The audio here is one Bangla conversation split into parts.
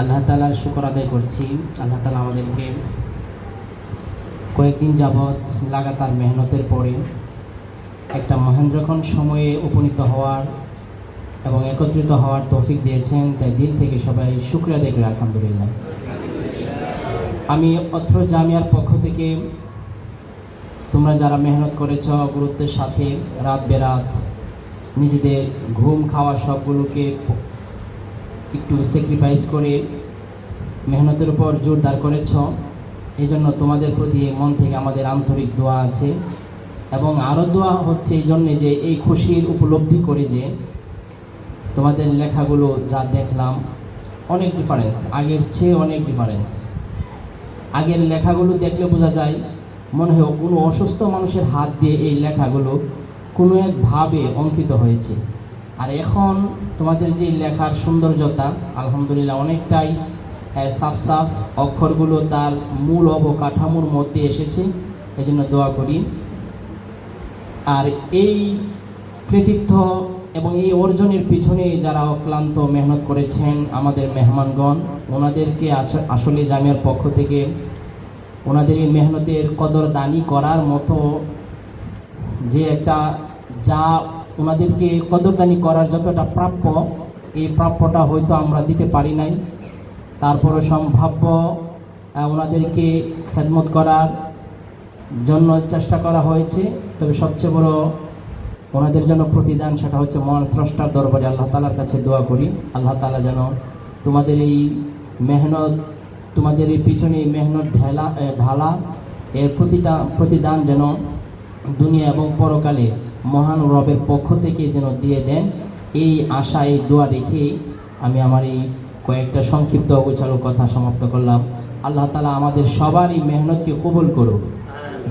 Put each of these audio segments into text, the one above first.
আল্লাহ তালার শুকর আদায় করছি। আল্লাহ তালা আমাদেরকে কয়েকদিন যাবৎ লাগাতার মেহনতের পরে একটা মহেন্দ্রক্ষণ সময়ে উপনীত হওয়ার এবং একত্রিত হওয়ার তৌফিক দিয়েছেন। তাই দিল থেকে সবাই শুক্রিয়া দেখবে আলহামদুলিল্লাহ। আমি অত্র জামিয়ার পক্ষ থেকে তোমরা যারা মেহনত করেছ, গুরুত্বের সাথে রাত বেরাত, নিজেদের ঘুম খাওয়া সবগুলোকে একটু স্যাক্রিফাইস করে মেহনতের উপর জোরদার করেছ। এই জন্য তোমাদের প্রতি মন থেকে আমাদের আন্তরিক দোয়া আছে। এবং আরও দোয়া হচ্ছে এই জন্যে যে এই খুশির উপলব্ধি করে যে তোমাদের লেখাগুলো যা দেখলাম, অনেক ডিফারেন্স আগের চেয়ে অনেক ডিফারেন্স আগের লেখাগুলো দেখলে বোঝা যায়, মনে হয় কোনো অসুস্থ মানুষের হাত দিয়ে এই লেখাগুলো কোনো একভাবে অঙ্কিত হয়েছে। আর এখন তোমাদের যে লেখার সৌন্দর্যতা, আলহামদুলিল্লাহ অনেকটাই সাফ সাফ, অক্ষরগুলো তার মূল অবকাঠামোর মধ্যে এসেছে এই জন্য দোয়া করি। আর এই কৃতিত্ব এবং এই অর্জনের পিছনে যারা অক্লান্ত মেহনত করেছেন আমাদের মেহমানগণ, ওনাদেরকে আসলে জামিয়ার পক্ষ থেকে ওনাদের এই মেহনতের কদরদানি করার মতো যে একটা যা ওনাদেরকে কদরদানি করার যতটা প্রাপ্য, এই প্রাপ্যটা হয়তো আমরা দিতে পারি নাই। তারপরে সম্ভাব্য ওনাদেরকে খেদমত করার জন্য চেষ্টা করা হয়েছে। তবে সবচেয়ে বড় ওনাদের জন্য প্রতিদান সেটা হচ্ছে মহান স্রষ্টার দরবারে আল্লাহ তালার কাছে দোয়া করি। আল্লাহ তালা যেন তোমাদের এই মেহনত, তোমাদের এই পিছনে মেহনত ঢেলা ঢালা, এর প্রতিদান প্রতিদান যেন দুনিয়া এবং পরকালে মহান রবের পক্ষ থেকে যেন দিয়ে দেন, এই আশা, এই দোয়া রেখে আমি আমার এই কয়েকটা সংক্ষিপ্ত অগোচর কথা সমাপ্ত করলাম। আল্লাহ তালা আমাদের সবারই মেহনতকে কবুল করুক।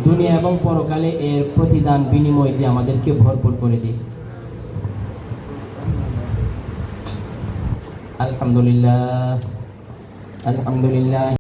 দুনিয়া এবং পরকালে এর প্রতিদান বিনিময় দিয়ে আমাদেরকে ভরপুর করে দিই আলহামদুলিল্লাহ আলহামদুলিল্লাহ।